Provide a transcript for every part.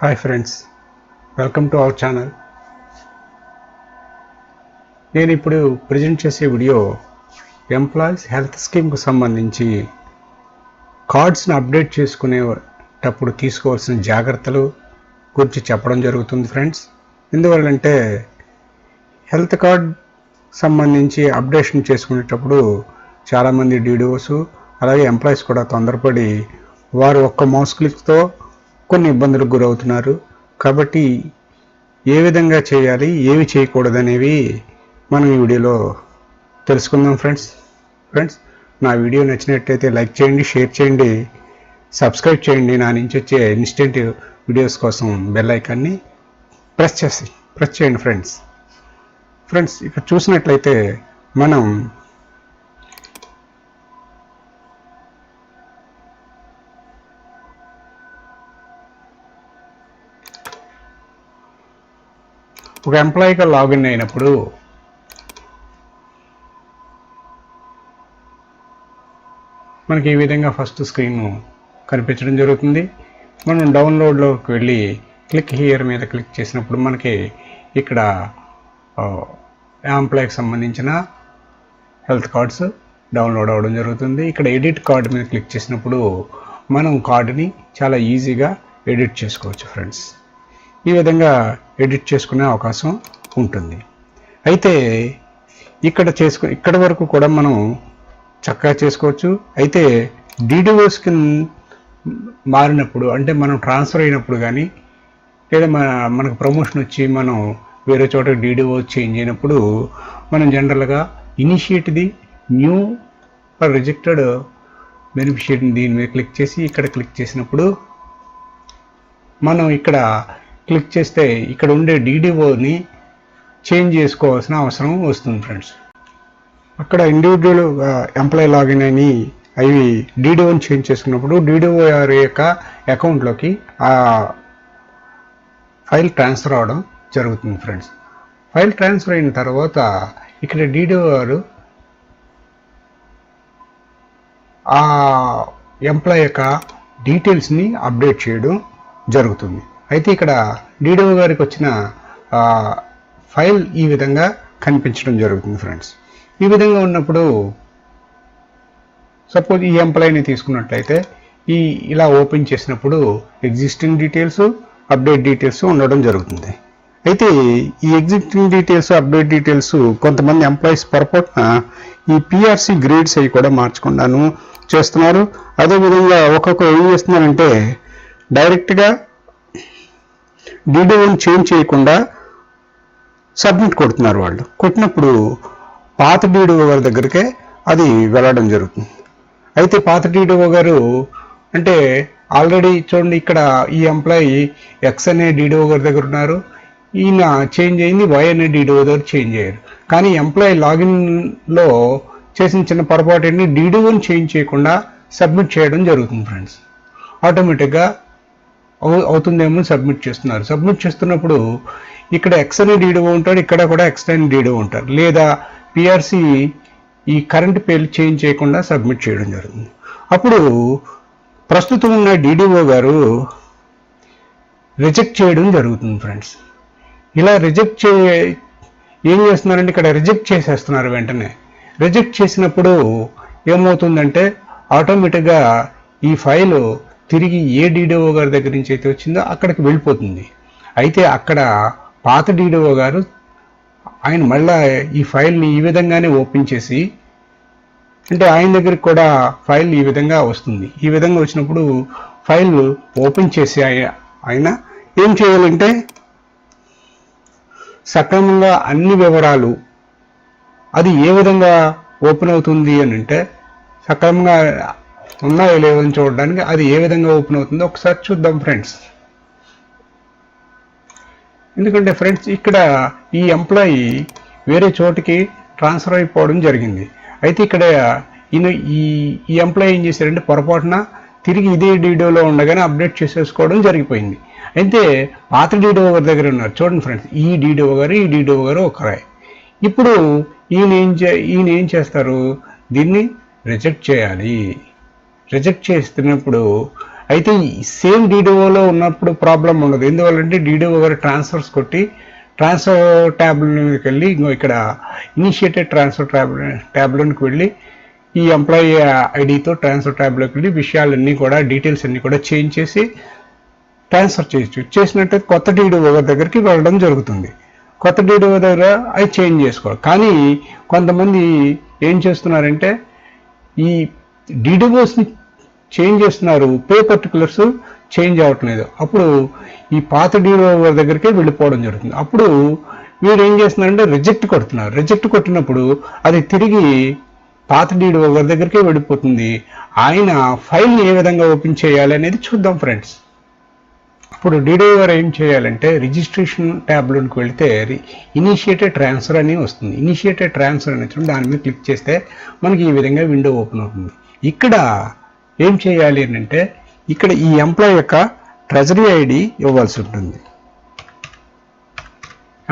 Hi friends welcome to our channel నేను ఇప్పుడు present చేసే వీడియో ఎంప్లాయీస్ హెల్త్ స్కీమ్కు సంబంధించి కార్డ్స్ని అప్డేట్ చేసుకునేటప్పుడు తీసుకోవాల్సిన జాగ్రత్తలు గురించి చెప్పడం జరుగుతుంది ఫ్రెండ్స్ ఎందువల్లంటే హెల్త్ కార్డ్ సంబంధించి అప్డేషన్ చేసుకునేటప్పుడు చాలామంది డీడీఓస్ అలాగే ఎంప్లాయీస్ కూడా తొందరపడి వారు ఒక్క మౌస్ క్లిక్తో కొన్ని ఇబ్బందులకు గురవుతున్నారు. కాబట్టి ఏ విధంగా చేయాలి ఏవి చేయకూడదనేవి మనం ఈ వీడియోలో తెలుసుకుందాం ఫ్రెండ్స్. ఫ్రెండ్స్ నా వీడియో నచ్చినట్టయితే లైక్ చేయండి షేర్ చేయండి సబ్స్క్రైబ్ చేయండి. నా నుంచి వచ్చే ఇన్స్టెంట్ వీడియోస్ కోసం బెల్ ఐకాన్ని ప్రెస్ చేసి ప్రెస్ చేయండి ఫ్రెండ్స్. ఫ్రెండ్స్ ఇక్కడ చూసినట్లయితే మనం ఒక ఎంప్లాయీగా లాగిన్ అయినప్పుడు మనకి ఈ విధంగా ఫస్ట్ స్క్రీన్ కనిపించడం జరుగుతుంది. మనం డౌన్లోడ్లోకి వెళ్ళి క్లిక్ హియర్ మీద క్లిక్ చేసినప్పుడు మనకి ఇక్కడ ఎంప్లాయీకి సంబంధించిన హెల్త్ కార్డ్స్ డౌన్లోడ్ అవ్వడం జరుగుతుంది. ఇక్కడ ఎడిట్ కార్డ్ మీద క్లిక్ చేసినప్పుడు మనం కార్డుని చాలా ఈజీగా ఎడిట్ చేసుకోవచ్చు ఫ్రెండ్స్ ఈ విధంగా ఎడిట్ చేసుకునే అవకాశం ఉంటుంది. అయితే ఇక్కడ చేసుకు ఇక్కడ వరకు కూడా మనం చక్కగా చేసుకోవచ్చు. అయితే డీడీఓస్కి మారినప్పుడు అంటే మనం ట్రాన్స్ఫర్ అయినప్పుడు కానీ లేదా మన మనకు ప్రమోషన్ వచ్చి మనం వేరే చోట డీడీఓ చేంజ్ అయినప్పుడు మనం జనరల్గా ఇనిషియేట్ ది న్యూ రిజెక్టెడ్ బెనిఫిషియరీని దీని మీద క్లిక్ చేసి ఇక్కడ క్లిక్ చేసినప్పుడు మనం ఇక్కడ క్లిక్ చేస్తే ఇక్కడ ఉండే డీడీఓని చేంజ్ చేసుకోవాల్సిన అవసరం వస్తుంది ఫ్రెండ్స్. అక్కడ ఇండివిజువల్ ఎంప్లాయీ లాగిన్ అని అవి డీడీఓని చేంజ్ చేసుకున్నప్పుడు డీడీఓ యొక్క అకౌంట్లోకి ఆ ఫైల్ ట్రాన్స్ఫర్ అవడం జరుగుతుంది ఫ్రెండ్స్. ఫైల్ ట్రాన్స్ఫర్ అయిన తర్వాత ఇక్కడ డీడీఓ గారు ఆ ఎంప్లాయ్ యొక్క డీటెయిల్స్ని అప్డేట్ చేయడం జరుగుతుంది. అయితే ఇక్కడ డీడీఓ గారికి వచ్చిన ఫైల్ ఈ విధంగా కనిపించడం జరుగుతుంది ఫ్రెండ్స్. ఈ విధంగా ఉన్నప్పుడు సపోజ్ ఈ ఎంప్లాయీని తీసుకున్నట్లయితే ఈ ఇలా ఓపెన్ చేసినప్పుడు ఎగ్జిస్టింగ్ డీటెయిల్స్ అప్డేట్ డీటెయిల్స్ ఉండడం జరుగుతుంది. అయితే ఈ ఎగ్జిస్టింగ్ డీటెయిల్స్ అప్డేట్ డీటెయిల్స్ కొంతమంది ఎంప్లాయీస్ పొరపాటున ఈ పిఆర్సీ గ్రేడ్స్ అవి కూడా మార్చకుండాను చేస్తున్నారు. అదేవిధంగా ఒక్కొక్కరు ఏం చేస్తున్నారంటే డైరెక్ట్గా డీడీఓని చేంజ్ చేయకుండా సబ్మిట్ కొడుతున్నారు వాళ్ళు. కొట్టినప్పుడు పాత డీడీఓ గారి దగ్గరికే అది వెళ్ళడం జరుగుతుంది. అయితే పాత డీడీఓ గారు అంటే ఆల్రెడీ చూడండి ఇక్కడ ఈ ఎంప్లాయీ ఎక్స్ అనే డీడీఓ గారి దగ్గర ఉన్నారు. ఈయన చేంజ్ అయింది వై అనే డీడీఓ దగ్గర చేంజ్ అయ్యారు. కానీ ఎంప్లాయీ లాగిన్లో చేసిన చిన్న పొరపాటు ఏంటి? డీడీఓని చేంజ్ చేయకుండా సబ్మిట్ చేయడం జరుగుతుంది ఫ్రెండ్స్. ఆటోమేటిక్గా అవుతుందేమో సబ్మిట్ చేస్తున్నారు. సబ్మిట్ చేస్తున్నప్పుడు ఇక్కడ ఎక్స్ అనే డీడో ఉంటాడు ఇక్కడ కూడా ఎక్స్ అనే డీడో ఉంటారు. లేదా పిఆర్సి ఈ కరెంట్ పేర్లు చేంజ్ చేయకుండా సబ్మిట్ చేయడం జరుగుతుంది. అప్పుడు ప్రస్తుతం ఉన్న డీడీఓ గారు రిజెక్ట్ చేయడం జరుగుతుంది ఫ్రెండ్స్. ఇలా రిజెక్ట్ చే ఏం చేస్తున్నారంటే ఇక్కడ రిజెక్ట్ చేసేస్తున్నారు వెంటనే. రిజెక్ట్ చేసినప్పుడు ఏమవుతుందంటే ఆటోమేటిక్గా ఈ ఫైలు తిరిగి ఏ డీడీఓ గారి దగ్గర నుంచి అయితే వచ్చిందో అక్కడికి వెళ్ళిపోతుంది. అయితే అక్కడ పాత డీడీఓ గారు ఆయన మళ్ళా ఈ ఫైల్ని ఈ విధంగానే ఓపెన్ చేసి అంటే ఆయన దగ్గరికి కూడా ఫైల్ ఈ విధంగా వస్తుంది. ఈ విధంగా వచ్చినప్పుడు ఫైల్ ఓపెన్ చేసి ఆయన ఏం చేయాలంటే సక్రమంగా అన్ని వివరాలు అది ఏ విధంగా ఓపెన్ అవుతుంది అని అంటే సక్రమంగా ఉన్నాయో లేవని చూడడానికి అది ఏ విధంగా ఓపెన్ అవుతుందో ఒకసారి చూద్దాం ఫ్రెండ్స్ ఎందుకంటే ఫ్రెండ్స్ ఇక్కడ ఈ ఎంప్లాయీ వేరే చోటికి ట్రాన్స్ఫర్ అయిపోవడం జరిగింది. అయితే ఇక్కడ ఈయన ఈ ఈ ఎంప్లాయీ ఏం చేశారంటే పొరపాటున తిరిగి ఇదే డీడీఓలో ఉండగానే అప్డేట్ చేసేసుకోవడం జరిగిపోయింది. అయితే పాత డీడీఓ గారి దగ్గర ఉన్నారు. చూడండి ఫ్రెండ్స్ ఈ డీడీఓ గారు ఈ డీడీఓ గారు ఒకరే ఇప్పుడు ఈయన ఏం చే ఈయన ఏం చేస్తారు? దీన్ని రిజెక్ట్ చేయాలి. రిజెక్ట్ చేస్తున్నప్పుడు అయితే సేమ్ డీడీఓలో ఉన్నప్పుడు ప్రాబ్లం ఉండదు. ఎందువల్లంటే డీడీఓ గారు ట్రాన్స్ఫర్స్ కొట్టి ట్రాన్స్ఫర్ ట్యాబ్లోకి వెళ్ళి ఇంకో ఇక్కడ ఇనిషియేటెడ్ ట్రాన్స్ఫర్ ట్యాబ్ ట్యాబ్లోకి వెళ్ళి ఈ ఎంప్లాయీ ఐడితో ట్రాన్స్ఫర్ ట్యాబ్లోకి వెళ్ళి విషయాలన్నీ కూడా డీటెయిల్స్ అన్నీ కూడా చేంజ్ చేసి ట్రాన్స్ఫర్ చేయొచ్చు చేసినట్టయితే కొత్త డీడీఓ దగ్గరికి వెళ్ళడం జరుగుతుంది. కొత్త డీడీఓ దగ్గర అవి చేంజ్ చేసుకోవాలి. కానీ కొంతమంది ఏం చేస్తున్నారంటే ఈ డీడీఓస్ని చేంజ్ చేస్తున్నారు. పే పర్టికులర్స్ చేంజ్ అవ్వట్లేదు. అప్పుడు ఈ పాత డీడీఓ దగ్గరికే వెళ్ళిపోవడం జరుగుతుంది. అప్పుడు వీడు ఏం చేస్తున్నారంటే రిజెక్ట్ కొడుతున్నారు. రిజెక్ట్ కొట్టినప్పుడు అది తిరిగి పాత డీడీఓ గారి దగ్గరికే వెళ్ళిపోతుంది. ఆయన ఫైల్ని ఏ విధంగా ఓపెన్ చేయాలి అనేది చూద్దాం ఫ్రెండ్స్. ఇప్పుడు డీడీఓ గారు ఏం చేయాలంటే రిజిస్ట్రేషన్ ట్యాబ్లోకి వెళితే ఇనిషియేటెడ్ ట్రాన్స్ఫర్ అని వస్తుంది. ఇనిషియేటెడ్ ట్రాన్స్ఫర్ అని దాని మీద క్లిక్ చేస్తే మనకి ఈ విధంగా విండో ఓపెన్ అవుతుంది. ఇక్కడ ఏం చేయాలి అంటే ఇక్కడ ఈ ఎంప్లాయ్ యొక్క ట్రెజరీ ఐడి ఇవ్వాల్సి ఉంటుంది.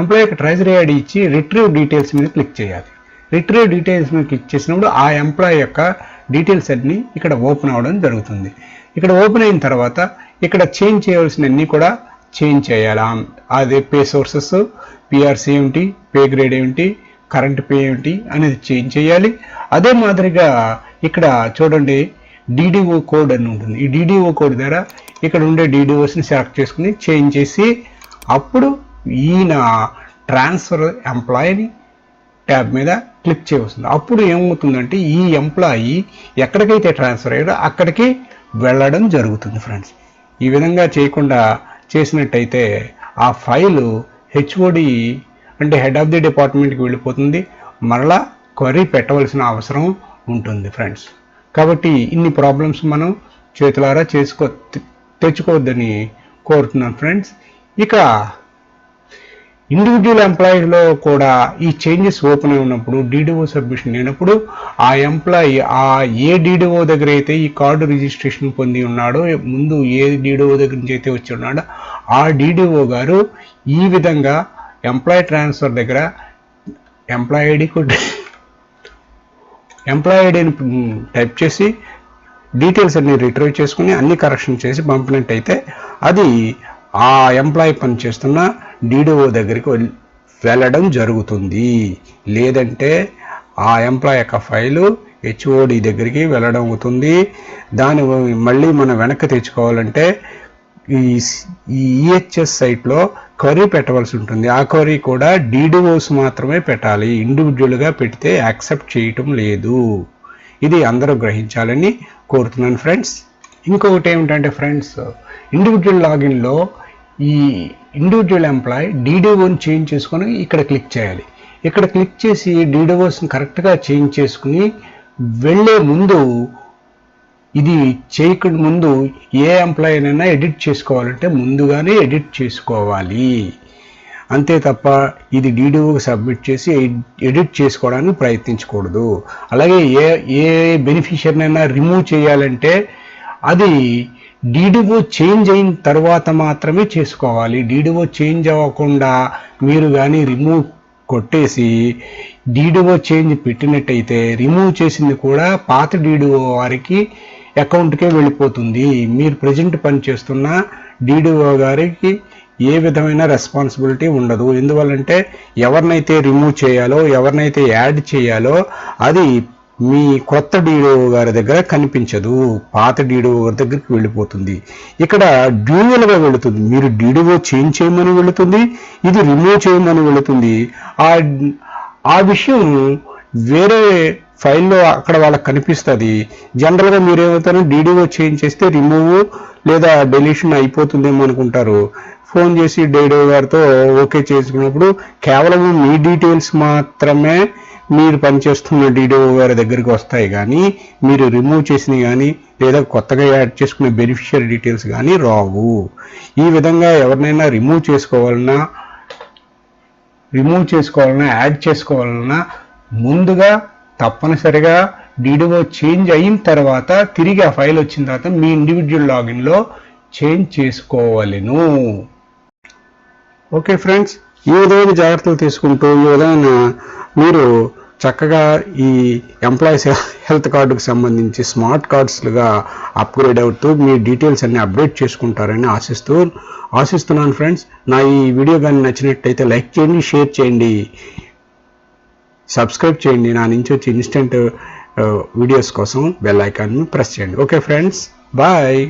ఎంప్లాయ్ యొక్క ట్రెజరీ ఐడి ఇచ్చి రిట్రీవ్ డీటెయిల్స్ మీద క్లిక్ చేయాలి. రిట్రీవ్ డీటెయిల్స్ మీద క్లిక్ చేసినప్పుడు ఆ ఎంప్లాయ్ యొక్క డీటెయిల్స్ అన్నీ ఇక్కడ ఓపెన్ అవ్వడం జరుగుతుంది. ఇక్కడ ఓపెన్ అయిన తర్వాత ఇక్కడ చేంజ్ చేయవలసినవన్నీ కూడా చేంజ్ చేయాలి? అదే పే సోర్సెస్ పిఆర్సీ ఏమిటి పే గ్రేడ్ ఏమిటి కరెంట్ పే ఏమిటి అనేది చేంజ్ చేయాలి. అదే మాదిరిగా ఇక్కడ చూడండి డిడిఓ కోడ్ అని ఉంటుంది. ఈ డిడిఓ కోడ్ ద్వారా ఇక్కడ ఉండే డిడిఓస్ని సెలెక్ట్ చేసుకుని చేంజ్ చేసి అప్పుడు ఈయన ట్రాన్స్ఫర్ ఎంప్లాయీని ట్యాబ్ మీద క్లిక్ చేయవస్తుంది అప్పుడు ఏమవుతుందంటే ఈ ఎంప్లాయీ ఎక్కడికైతే ట్రాన్స్ఫర్ అయ్యాడో అక్కడికి వెళ్ళడం జరుగుతుంది ఫ్రెండ్స్ ఈ విధంగా చేయకుండా చేసినట్టయితే ఆ ఫైలు హెచ్ఓడి అంటే హెడ్ ఆఫ్ ది డిపార్ట్మెంట్కి వెళ్ళిపోతుంది. మరలా క్వరీ పెట్టవలసిన అవసరం ఉంటుంది ఫ్రెండ్స్ కాబట్టి ఇన్ని ప్రాబ్లమ్స్ మనం చేతులారా చేసుకో తెచ్చుకోవద్దని కోరుతున్నాను ఫ్రెండ్స్ ఇక ఇండివిజువల్ ఎంప్లాయీలో కూడా ఈ చేంజెస్ ఓపెన్ అయి ఉన్నప్పుడు డీడీఓ సబ్మిషన్ అయినప్పుడు ఆ ఎంప్లాయీ ఆ ఏ డీడీఓ దగ్గర అయితే ఈ కార్డు రిజిస్ట్రేషన్ పొంది ఉన్నాడో ముందు ఏ డీడీఓ దగ్గర నుంచి అయితే వచ్చి ఉన్నాడో ఆ డీడీఓ గారు ఈ విధంగా ఎంప్లాయీ ట్రాన్స్ఫర్ దగ్గర ఎంప్లాయీ ఐడి ఎంప్లాయీ ఐడిని టైప్ చేసి డీటెయిల్స్ అన్ని రిట్రీవ్ చేసుకుని అన్ని కరెక్షన్ చేసి పంపినట్టయితే అది ఆ ఎంప్లాయీ పని చేస్తున్న డీడీఓ దగ్గరికి వెళ్ళడం జరుగుతుంది. లేదంటే ఆ ఎంప్లాయ్ యొక్క ఫైలు హెచ్ఓడి దగ్గరికి వెళ్ళడం అవుతుంది. దాని మళ్ళీ మనం వెనక్కి తెచ్చుకోవాలంటే ఈ ఈ ఈహెచ్ఎస్ సైట్లో క్వరీ పెట్టవలసి ఉంటుంది. ఆ క్వరీ కూడా డీడీఓస్ మాత్రమే పెట్టాలి. ఇండివిజువల్గా పెడితే యాక్సెప్ట్ చేయటం లేదు. ఇది అందరూ గ్రహించాలని కోరుతున్నాను ఫ్రెండ్స్ ఇంకొకటి ఏమిటంటే ఫ్రెండ్స్ ఇండివిజువల్ లాగిన్లో ఈ ఇండివిజువల్ ఎంప్లాయ్ డీడీఓని చేంజ్ చేసుకొని ఇక్కడ క్లిక్ చేయాలి. ఇక్కడ క్లిక్ చేసి డీడీఓస్ని కరెక్ట్గా చేంజ్ చేసుకుని వెళ్ళే ముందు ఇది చేయకుండా ముందు ఏ ఎంప్లాయీనైనా ఎడిట్ చేసుకోవాలంటే ముందుగానే ఎడిట్ చేసుకోవాలి. అంతే తప్ప ఇది డీడీఓకి సబ్మిట్ చేసి ఎడిట్ చేసుకోవడానికి ప్రయత్నించకూడదు. అలాగే ఏ ఏ బెనిఫిషియర్నైనా రిమూవ్ చేయాలంటే అది డీడీఓ చేంజ్ అయిన తర్వాత మాత్రమే చేసుకోవాలి. డీడీఓ చేంజ్ అవ్వకుండా మీరు కానీ రిమూవ్ కొట్టేసి డీడీఓ చేంజ్ పెట్టినట్టయితే రిమూవ్ చేసింది కూడా పాత డీడీఓ వారికి అకౌంట్కే వెళ్ళిపోతుంది. మీరు ప్రజెంట్ పని చేస్తున్న డీడీఓ గారికి ఏ విధమైన రెస్పాన్సిబిలిటీ ఉండదు. ఎందువల్లంటే ఎవరినైతే రిమూవ్ చేయాలో ఎవరినైతే యాడ్ చేయాలో అది మీ కొత్త డీడీఓ గారి దగ్గర కనిపించదు. పాత డీడీఓ గారి దగ్గరికి వెళ్ళిపోతుంది. ఇక్కడ డ్యూయల్గా వెళుతుంది. మీరు డీడీఓ చేంజ్ చేయమని వెళుతుంది ఇది రిమూవ్ చేయమని వెళుతుంది. ఆ ఆ విషయం వేరే ఫైల్లో అక్కడ వాళ్ళకి కనిపిస్తుంది. జనరల్గా మీరు ఏమవుతారు డీడీఓ చేంజ్ చేస్తే రిమూవ్ లేదా డెలీషన్ అయిపోతుందేమో అనుకుంటారు. ఫోన్ చేసి డీడీఓ గారితో ఓకే చేసుకున్నప్పుడు కేవలం మీ డీటెయిల్స్ మాత్రమే మీరు పనిచేస్తున్న డీడీఓ గారి దగ్గరికి వస్తాయి కానీ మీరు రిమూవ్ చేసినవి కానీ లేదా కొత్తగా యాడ్ చేసుకునే బెనిఫిషియరీ డీటెయిల్స్ కానీ రావు. ఈ విధంగా ఎవరినైనా రిమూవ్ చేసుకోవాలన్నా రిమూవ్ చేసుకోవాలన్నా యాడ్ చేసుకోవాలన్నా ముందుగా తప్పనిసరిగా డిడిఓ చేంజ్ అయిన తర్వాత తిరిగి ఆ ఫైల్ వచ్చిన తర్వాత మీ ఇండివిజువల్ లాగిన్లో చేంజ్ చేసుకోవాలను. ఓకే ఫ్రెండ్స్ ఈ విధమైన జాగ్రత్తలు తీసుకుంటూ ఈ విధమైన మీరు చక్కగా ఈ ఎంప్లాయీస్ హెల్త్ కార్డుకు సంబంధించి స్మార్ట్ కార్డ్స్లుగా అప్గ్రేడ్ అవుతూ మీ డీటెయిల్స్ అన్ని అప్డేట్ చేసుకుంటారని ఆశిస్తూ ఆశిస్తున్నాను ఫ్రెండ్స్. నా ఈ వీడియో కానీ నచ్చినట్టయితే లైక్ చేయండి షేర్ చేయండి. సబ్స్క్రైబ్ చేయండి. నా నుంచి వచ్చి ఇన్స్టెంట్ వీడియోస్ కోసం బెల్ ఐకాన్ ప్రెస్ చేయండి. Okay friends. బాయ్.